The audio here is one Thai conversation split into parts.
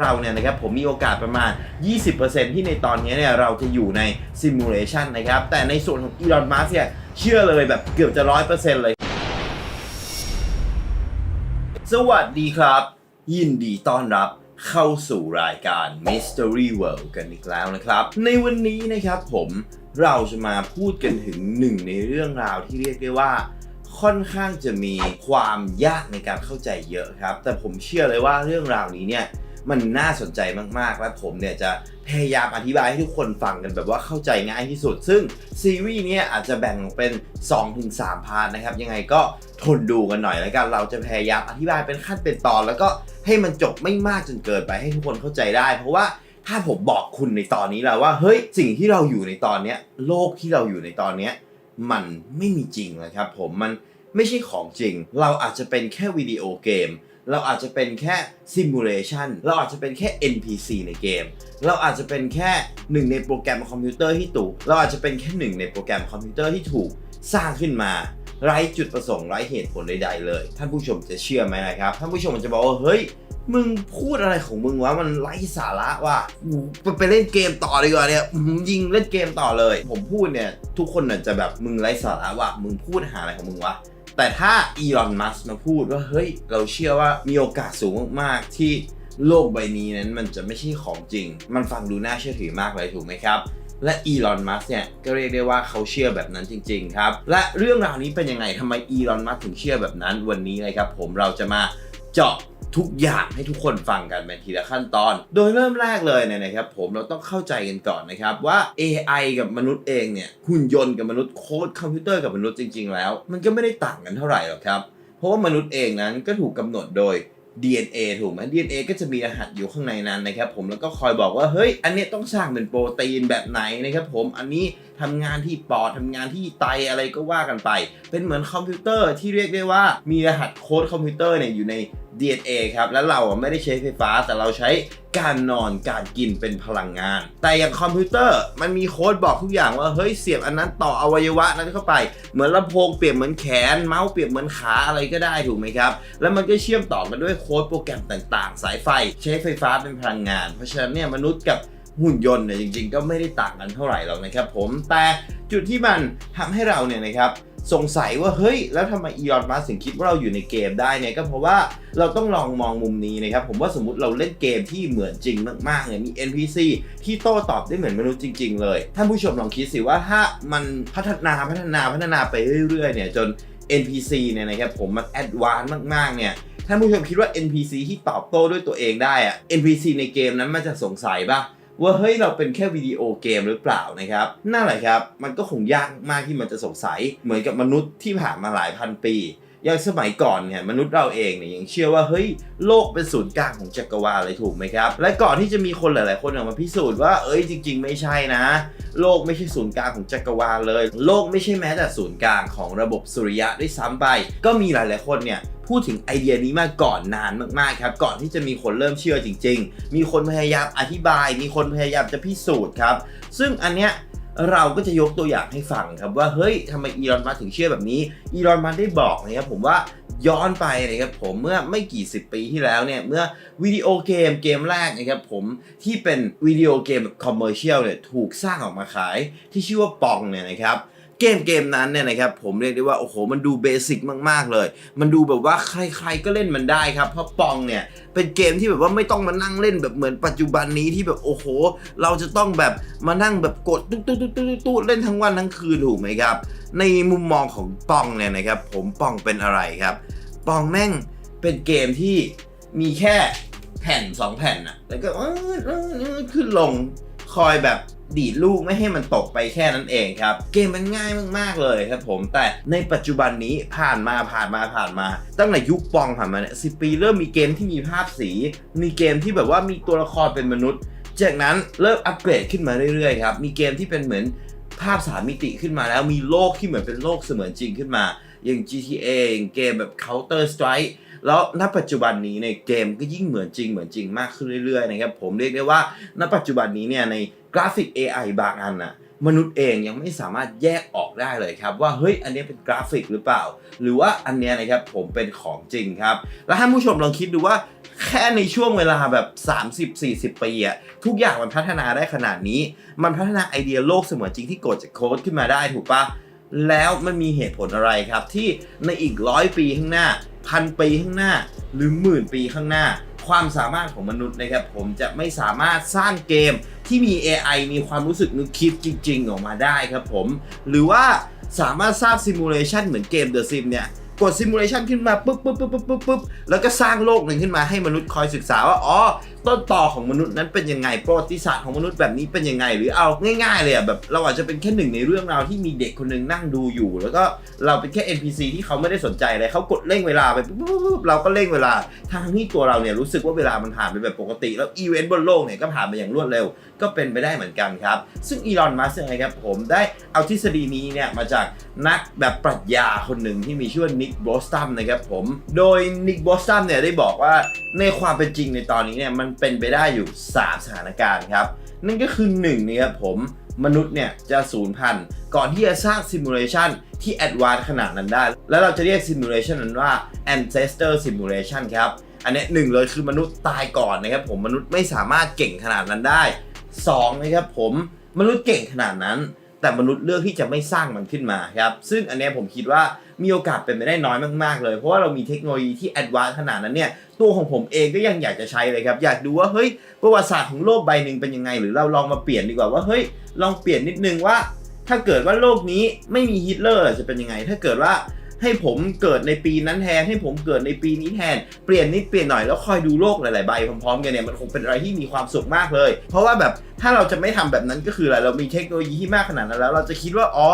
เราเนี่ยนะครับผมมีโอกาสประมาณ 20%ที่ในตอนนี้เนี่ยเราจะอยู่ในซิมูเลชันนะครับ แต่ในส่วนของอีลอนมัสเนี่ยเชื่อเลยแบบเกือบจะ 100%เลย สวัสดีครับ ยินดีต้อนรับเข้าสู่รายการ Mystery World กันอีกแล้วนะครับ ในวันนี้นะครับผมเราจะมาพูดกันถึงหนึ่งในเรื่องราวที่เรียกได้ว่าค่อนข้างจะมีความยากในการเข้าใจเยอะครับ แต่ผมเชื่อเลยว่าเรื่องราวนี้เนี่ย มันน่าสนใจมากๆ และผมเนี่ยจะพยายามอธิบายให้ทุกคนฟังกันแบบว่าเข้าใจง่ายที่สุด ซึ่งซีรีส์เนี้อาจจะแบ่งออกเป็น 2-3 พาร์ทนะครับ ยังไงก็ทนดูกันหน่อยแล้วกัน เราจะพยายามอธิบายเป็นขั้นเป็นตอน แล้วก็ให้มันจบไม่มากจนเกินไปให้ทุกคนเข้าใจได้ เพราะว่าถ้าผมบอกคุณในตอนนี้แล้วว่าเฮ้ยสิ่งที่เราอยู่ในตอนเนี้ยโลกที่เราอยู่ในตอนเนี้ยมันไม่มีจริงเลยครับผมมันไม่ใช่ของจริง เราอาจจะเป็นแค่วิดีโอเกม เราอาจจะเป็นแค่ซิมูเลชันเราอาจจะเป็นแค่ NPC ในเกม เราอาจจะเป็นแค่หนึ่งในโปรแกรมคอมพิวเตอร์ที่ถูก เราอาจจะเป็นแค่หนึ่งในโปรแกรมคอมพิวเตอร์ที่ถูกสร้างขึ้นมาไร้จุดประสงค์ไร้เหตุผลใดๆเลย ท่านผู้ชมจะเชื่อไหมนะครับท่านผู้ชมจะบอกว่าเฮ้ยมึงพูดอะไรของมึงวะมันไร้สาระว่ะไปเล่นเกมต่อดีกว่าเนี่ยยิงเล่นเกมต่อเลย ผมพูดเนี่ย ทุกคนน่ะจะแบบมึงไร้สาระว่ะมึงพูดหาอะไรของมึงวะ แต่ถ้าอีลอนมัสมาพูดว่าเฮ้ยเราเชื่อว่ามีโอกาสสูงมากๆที่โลกใบนี้นั้นมันจะไม่ใช่ของจริง มันฟังดูน่าเชื่อถือมากเลยถูกไหมครับ และอีลอนมัสเนี่ยก็เรียกได้ว่าเขาเชื่อแบบนั้นจริง ๆ ครับ และเรื่องราวนี้เป็นยังไงทำไมอีลอนมัสถึงเชื่อแบบนั้นวันนี้เลยครับผมเราจะมาเจาะ ทุกอย่างให้ทุกคนฟังกันเป็นทีละขั้นตอน โดยเริ่มแรกเลยเนี่ยนะครับผมเราต้องเข้าใจกันก่อนนะครับว่า AI กับมนุษย์เองเนี่ยหุ่นยนต์กับมนุษย์โค้ดคอมพิวเตอร์กับมนุษย์จริง ๆ แล้ว มันก็ไม่ได้ต่างกันเท่าไหร่หรอกครับ เพราะว่ามนุษย์เองนั้นก็ถูกกำหนดโดย DNA ถูกไหม DNA ก็จะมีรหัสอยู่ข้างในนั้นนะครับผมแล้วก็คอยบอกว่าเฮ้ย อันนี้ต้องสร้างเป็นโปรตีนแบบไหนนะครับผมอันนี้ทำงานที่ปอดทำงานที่ไตอะไรก็ว่ากันไป เป็นเหมือนคอมพิวเตอร์ที่เรียกได้ว่ามีรหัสโค้ดคอมพิวเตอร์เนี่ยอยู่ใน DNA ครับ แล้วเราไม่ได้ใช้ไฟฟ้าแต่เราใช้การนอนการกินเป็นพลังงาน แต่อย่างคอมพิวเตอร์มันมีโค้ดบอกทุกอย่างว่าเฮ้ยเสียบอันนั้นต่ออวัยวะนั้นเข้าไป เหมือนลำโพงเปรียบเหมือนแขน เมาส์เปรียบเหมือนขาอะไรก็ได้ถูกไหมครับ แล้วมันก็เชื่อมต่อกันด้วยโค้ดโปรแกรมต่างๆ สายไฟ ใช้ไฟฟ้าเป็นพลังงาน เพราะฉะนั้นเนี่ยมนุษย์กับหุ่นยนต์เนี่ยจริงๆ ก็ไม่ได้ต่างกันเท่าไหร่หรอกนะครับผมแต่จุดที่มันทำให้เราเนี่ยนะครับ สงสัยว่าเฮ้ย แล้วทำไมอีลอนมัสถึงคิดว่าเราอยู่ในเกมได้เนี่ยก็เพราะว่าเราต้องลองมองมุมนี้นะครับ ผมว่าสมมติเราเล่นเกมที่เหมือนจริงมากๆเนี่ยมี NPC ที่โต้ตอบได้เหมือนมนุษย์จริง ๆ เลย ท่านผู้ชมลองคิดสิว่าถ้ามันพัฒนาพัฒนาพัฒนาไปเรื่อยๆเนี่ยจน NPC เนี่ยนะครับผมมันแอดวานซ์มากๆเนี่ยท่านผู้ชมคิดว่า NPC ที่ตอบโต้ด้วยตัวเองได้อะ NPC ในเกมนั้นมันจะสงสัยปะ ว่าเฮ้ยเราเป็นแค่วิดีโอเกมหรือเปล่านะครับนั่นแหละครับ มันก็คงยากมากที่มันจะสงสัยเหมือนกับมนุษย์ที่ผ่านมาหลายพันปี อย่างสมัยก่อนเนี่ยมนุษย์เราเองเนี่ยยังเชื่อว่าเฮ้ยโลกเป็นศูนย์กลางของจักรวาลเลยถูกไหมครับ และก่อนที่จะมีคนหลาย ๆ คนออกมาพิสูจน์ว่าเอ้ยจริง ๆ ไม่ใช่นะ โลกไม่ใช่ศูนย์กลางของจักรวาลเลย โลกไม่ใช่แม้แต่ศูนย์กลางของระบบสุริยะด้วยซ้ำไป ก็มีหลาย ๆ คนเนี่ยพูดถึงไอเดียนี้มาก่อนนานมาก ๆ ครับ ก่อนที่จะมีคนเริ่มเชื่อจริง ๆ มีคนพยายามอธิบาย มีคนพยายามจะพิสูจน์ครับ ซึ่งอันเนี้ย เราก็จะยกตัวอย่างให้ฟังครับว่าเฮ้ยทำไมอีลอนมัสถึงเชื่อแบบนี้อีลอนมัสได้บอกนะครับผมว่าย้อนไปนะครับผมเมื่อไม่กี่สิบปีที่แล้วเนี่ย เมื่อวิดีโอเกมเกมแรกนะครับผมที่เป็นวิดีโอเกมแบบคอมเมอร์เชียลเนี่ยถูกสร้างออกมาขายที่ชื่อว่าปองเนี่ยนะครับ เกมเกมนั้นเนี่ยนะครับผมเรียกได้ว่าโอ้โหมันดูเบสิกมากๆเลย มันดูแบบว่าใครๆก็เล่นมันได้ครับเพราะปองเนี่ยเป็นเกมที่แบบว่าไม่ต้องมานั่งเล่นแบบเหมือนปัจจุบันนี้ที่แบบโอ้โห เราจะต้องแบบมานั่งแบบกดตุ๊ดตุ๊ดตุ๊ดตุ๊ดตุ๊ดเล่นทั้งวันทั้งคืนถูกไหมครับ ในมุมมองของปองเนี่ยนะครับผมปองเป็นอะไรครับ ปองแม่งเป็นเกมที่มีแค่แผ่น 2 แผ่นอะแล้วก็ออเออเออขึ้นลงคอยแบบ ดีดลูกไม่ให้มันตกไปแค่นั้นเองครับ เกมมันง่ายมากๆเลยครับผม แต่ในปัจจุบันนี้ผ่านมาผ่านมาผ่านมา ตั้งแต่ยุคปองผ่านมาเนี่ยสิปีเริ่มมีเกมที่มีภาพสี มีเกมที่แบบว่ามีตัวละครเป็นมนุษย์ จากนั้นเริ่มอัปเกรดขึ้นมาเรื่อยๆครับ มีเกมที่เป็นเหมือนภาพสามมิติขึ้นมาแล้วมีโลกที่เหมือนเป็นโลกเสมือนจริงขึ้นมา อย่าง GTA อย่างเกมแบบ Counter Strike แล้วณปัจจุบันนี้ในเกมก็ยิ่งเหมือนจริงเหมือนจริงมากขึ้นเรื่อยๆนะครับผมเรียกได้ว่าณปัจจุบันนี้เนี่ยในกราฟิก AI บางอันน่ะมนุษย์เองยังไม่สามารถแยกออกได้เลยครับ ว่าเฮ้ยอันนี้เป็นกราฟิกหรือเปล่า หรือว่าอันเนี้ยนะครับผมเป็นของจริงครับ แล้วท่านผู้ชมลองคิดดูว่าแค่ในช่วงเวลาแบบ 30-40 ปีอะทุกอย่างมันพัฒนาได้ขนาดนี้ มันพัฒนาไอเดียโลกเสมือนจริงที่เกดจากโค้ดขึ้นมาได้ถูกปะแล้วมันมีเหตุผลอะไรครับ ที่ในอีกร้อยปีข้างหน้า พันปีข้างหน้าหรือหมื่นปีข้างหน้า ความสามารถของมนุษย์นะครับผมจะไม่สามารถสร้างเกมที่มี AI มีความรู้สึกนึกคิดจริง ๆ ออกมาได้ครับผม หรือว่าสามารถสร้างซิมูเลชันเหมือนเกม The Sim เนี่ยกดซิมูเลชันขึ้นมาปุ๊บปุ๊บปุ๊บปุ๊บปุ๊บปุ๊บแล้วก็สร้างโลกหนึ่งขึ้นมาให้มนุษย์คอยศึกษาว่าอ๋อ ต้นต่อของมนุษย์นั้นเป็นยังไงประวัติศาสตร์ของมนุษย์แบบนี้เป็นยังไง หรือเอาง่ายๆเลยอะแบบเราอาจจะเป็นแค่หนึ่งในเรื่องราวที่มีเด็กคนหนึงนั่งดูอยู่ แล้วก็เราเป็นแค่ NPC ที่เขาไม่ได้สนใจอะไรเขากดเร่งเวลาไปปุ๊บปุ๊บปุ๊บเราก็เร่งเวลาทางที่ตัวเราเนี่ยรู้สึกว่าเวลามันผ่านไปแบบปกติ แล้วอีเวนต์บนโลกเนี่ยก็ผ่านไปอย่างรวดเร็ว ก็เป็นไปได้เหมือนกันครับ ซึ่งอีลอนมัสก์นะครับผมได้เอาทฤษฎีนี้เนี่ยมาจากนักแบบปรัชญาคนหนึ่งที่มีชื่อว่านิกบอสตัมนะครับผมโดยนิกบอสตัมเนี่ยได้บอกว่าในความเป็นจริงในตอนนี้เนี่ยมันเป็นไปได้อยู่ 3 สถานการณ์ครับ นั่นก็คือ1นี่ครับผมมนุษย์เนี่ยจะสูญพันธุ์ก่อนที่จะสร้างซิมูเลชันที่แอดวานซ์ขนาดนั้นได้ แล้วเราจะเรียกซิมูเลชันนั้นว่า ancestor simulation ครับ อันนี้หนึ่งเลยคือมนุษย์ตายก่อนนะครับผมมนุษย์ไม่สามารถเก่งขนาดนั้นได้สองนะครับผมมนุษย์เก่งขนาดนั้น แต่มนุษย์เลือกที่จะไม่สร้างมันขึ้นมาครับซึ่งอันนี้ผมคิดว่ามีโอกาสเป็นไปได้น้อยมากๆ เลย เพราะว่าเรามีเทคโนโลยีที่แอดวานซ์ขนาดนั้นเนี่ยตัวของผมเองก็ยังอยากจะใช้เลยครับ อยากดูว่าเฮ้ยประวัติศาสตร์ของโลกใบหนึ่งเป็นยังไง หรือเราลองมาเปลี่ยนดีกว่าว่าเฮ้ยลองเปลี่ยนนิดนึงว่า ถ้าเกิดว่าโลกนี้ไม่มีฮิตเลอร์จะเป็นยังไง ถ้าเกิดว่า ให้ผมเกิดในปีนั้นแทน ให้ผมเกิดในปีนี้แทน เปลี่ยนนิดเปลี่ยนหน่อยแล้วคอยดูโลกหลายๆใบพร้อมๆกันเนี่ยมันคงเป็นอะไรที่มีความสุขมากเลย เพราะว่าแบบถ้าเราจะไม่ทำแบบนั้นก็คืออะไรเรามีเทคโนโลยีที่มากขนาดนั้นแล้ว เราจะคิดว่าอ๋อ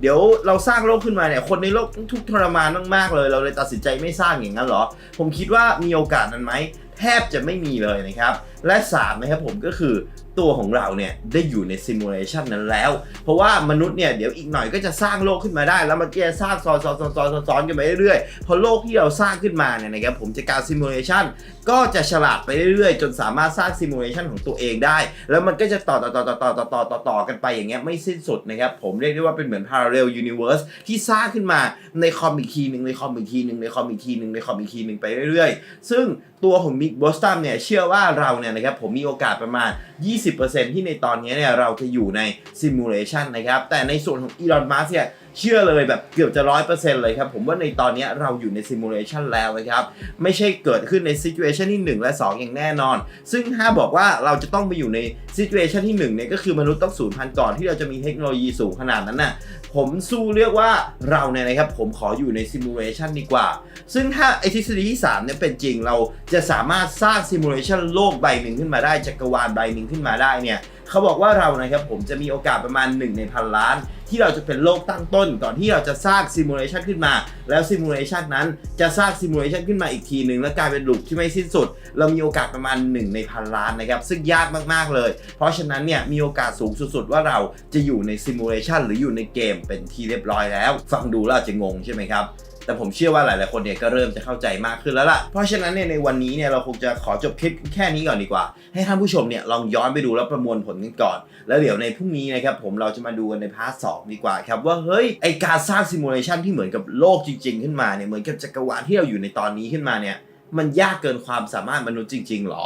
เดี๋ยวเราสร้างโลกขึ้นมาเนี่ยคนในโลกทุกทรมานมากๆเลย เราเลยตัดสินใจไม่สร้างอย่างนั้นเหรอ ผมคิดว่ามีโอกาสนั้นไหมแทบจะไม่มีเลยนะครับ และ3นะครับผมก็คือ ตัวของเราเนี่ยได้อยู่ในซิมูเลชันนั้นแล้ว เพราะว่ามนุษย์เนี่ยเดี๋ยวอีกหน่อยก็จะสร้างโลกขึ้นมาได้ แล้วมันก็จะสร้างซ้อนซ้อนซ้อนซ้อนซ้อนกันไปเรื่อยๆพอโลกที่เราสร้างขึ้นมาเนี่ยนะครับผมจะการซิมูเลชันก็จะฉลาดไปเรื่อยๆ จนสามารถสร้างซิมูเลชันของตัวเองได้ แล้วมันก็จะต่อต่อต่อต่อต่อต่อต่อต่อต่อกันไปอย่างเงี้ยไม่สิ้นสุดนะครับผมเรียกได้ว่าเป็นเหมือน parallel universe ที่สร้างขึ้นมาในคอมอีกทีหนึ่งในคอมอีกทีหนึ่งในคอมอีกทีหนึ่งในคอมอีกทีหนึ่งไปเรื่อยๆ ซึ่งตัวของมิกบอสตัมเนี่ยเชื่อว่าเราเนี่ยนะครับผมมีโอกาสประมาณ 20 10%ที่ในตอนนี้เนี่ยเราจะอยู่ในซิมูเลชันนะครับแต่ในส่วนของอีลอนมัสเนี่ยเชื่อเลยแบบเกือบจะร้อยเปอร์เซ็นต์เลยครับผมว่าในตอนนี้เราอยู่ในซิมูเลชันแล้วนะครับ ไม่ใช่เกิดขึ้นในซิ t u เ t ชันที่ 1 และ 2 อย่างแน่นอน ซึ่งถ้าบอกว่าเราจะต้องไปอยู่ในซิ t u เ t ชันที่1เนี่ยก็คือมนุษย์ต้องสูญพันธุ์ก่อนที่เราจะมีเทคโนโลยีสูงขนาดนั้นน่ะผมสู้เรียกว่าเราเนี่ยนะครับผมขออยู่ในซิมูเลชันดีกว่า ซึ่งถ้าไอทฤษฎีที่3เนี่ยเป็นจริงเราจะสามารถสร้างซิมูเลชันโลกใบหนึ่งขึ้นมาได้จักรวาลใบหนึ่งขึ้นมาได้เนี่ย เขาบอกว่าเรานะครับผมจะมีโอกาสประมาณ 1 ในพันล้าน ที่เราจะเป็นโลกตั้งต้น ก่อนที่เราจะสร้างซิมูเลชันขึ้นมา แล้วซิมูเลชันนั้นจะสร้างซิมูเลชันขึ้นมาอีกทีหนึ่งแล้วกลายเป็นลูปที่ไม่สิ้นสุด เรามีโอกาสประมาณ 1 ในพันล้านนะครับซึ่งยากมากๆเลย เพราะฉะนั้นเนี่ยมีโอกาสสูงสุดๆว่าเราจะอยู่ในซิมูเลชันหรืออยู่ในเกมเป็นที่เรียบร้อยแล้ว ฟังดูแล้วอาจะงงใช่ไหมครับ แต่ผมเชื่อว่าหลาย ๆ คนเนี่ยก็เริ่มจะเข้าใจมากขึ้นแล้วล่ะ เพราะฉะนั้นเนี่ยในวันนี้เนี่ยเราคงจะขอจบคลิปแค่นี้ก่อนดีกว่า ให้ท่านผู้ชมเนี่ยลองย้อนไปดูแล้วประมวลผลกันก่อน แล้วเดี๋ยวในพรุ่งนี้นะครับผมเราจะมาดูกันในพาร์ทสดีกว่าครับว่าเฮ้ยไอการสร้างซิมูเลชันที่เหมือนกับโลกจริง ๆ ขึ้นมาเนี่ยเหมือนกับจักรวาลที่เราอยู่ในตอนนี้ขึ้นมาเนี่ยมันยากเกินความสามารถมนุษย์จริง ๆ หรอ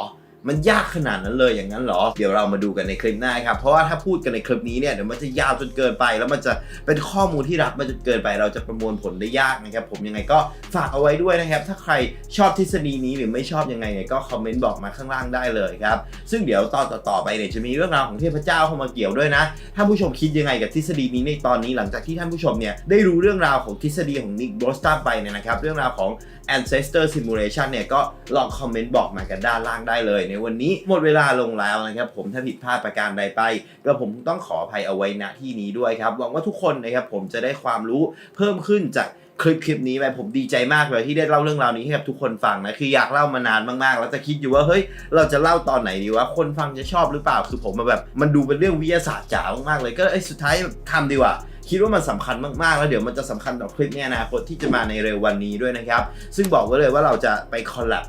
มันยากขนาดนั้นเลยอย่างนั้นเหรอ เดี๋ยวเรามาดูกันในคลิปหน้าครับ เพราะว่าถ้าพูดกันในคลิปนี้เนี่ยเดี๋ยวมันจะยาวจนเกินไป แล้วมันจะเป็นข้อมูลที่รับมันจนเกินไป เราจะประมวลผลได้ยากนะครับ ผมยังไงก็ฝากเอาไว้ด้วยนะครับ ถ้าใครชอบทฤษฎีนี้หรือไม่ชอบยังไงเนี่ยก็คอมเมนต์บอกมาข้างล่างได้เลยครับ ซึ่งเดี๋ยวตอนต่อๆไปเนี่ยจะมีเรื่องราวของเทพเจ้าเข้ามาเกี่ยวด้วยนะท่านผู้ชมคิดยังไงกับทฤษฎีนี้ในตอนนี้หลังจากที่ท่านผู้ชมเนี่ยได้รู้เรื่องราวของทฤษฎีของนิกบรอสตัมไปเนี่ยนะครับ เรื่องราวของ ancestor simulation เนี่ยก็ลองคอมเมนต์บอกมากันด้านล่างได้เลยในวันนี้หมดเวลาลงแล้วนะครับผมถ้าผิดพลาดประการใดไปก็ผมต้องขออภัยเอาไว้ณที่นี้ด้วยครับหวังว่าทุกคนนะครับผมจะได้ความรู้เพิ่มขึ้นจากคลิปคลิปนี้ไปผมดีใจมากเลยที่ได้เล่าเรื่องราวนี้ให้กับทุกคนฟังนะคืออยากเล่ามานานมากๆ แล้วจะคิดอยู่ว่าเฮ้ยเราจะเล่าตอนไหนดีว่าคนฟังจะชอบหรือเปล่าคือผมมาแบบ มันดูเป็นเรื่องวิทยาศาสตร์จ๋ามากๆเลยก็ไอ้สุดท้ายทำดีกว่าคิดว่ามันสำคัญมากๆ แล้วเดี๋ยวมันจะสำคัญต่อคลิปในอนาคตที่จะมาในเร็ววันนี้ด้วยนะครับ ซึ่งบอกไว้เลยว่าเราจะไปคอลแลบ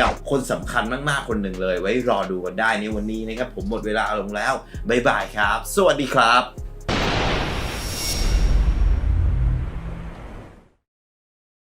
กับคนสำคัญมากๆคนหนึ่งเลย ไว้รอดูกันได้ในวันนี้นะครับ ผมหมดเวลาลงแล้ว บ๊ายบายครับ สวัสดีครับ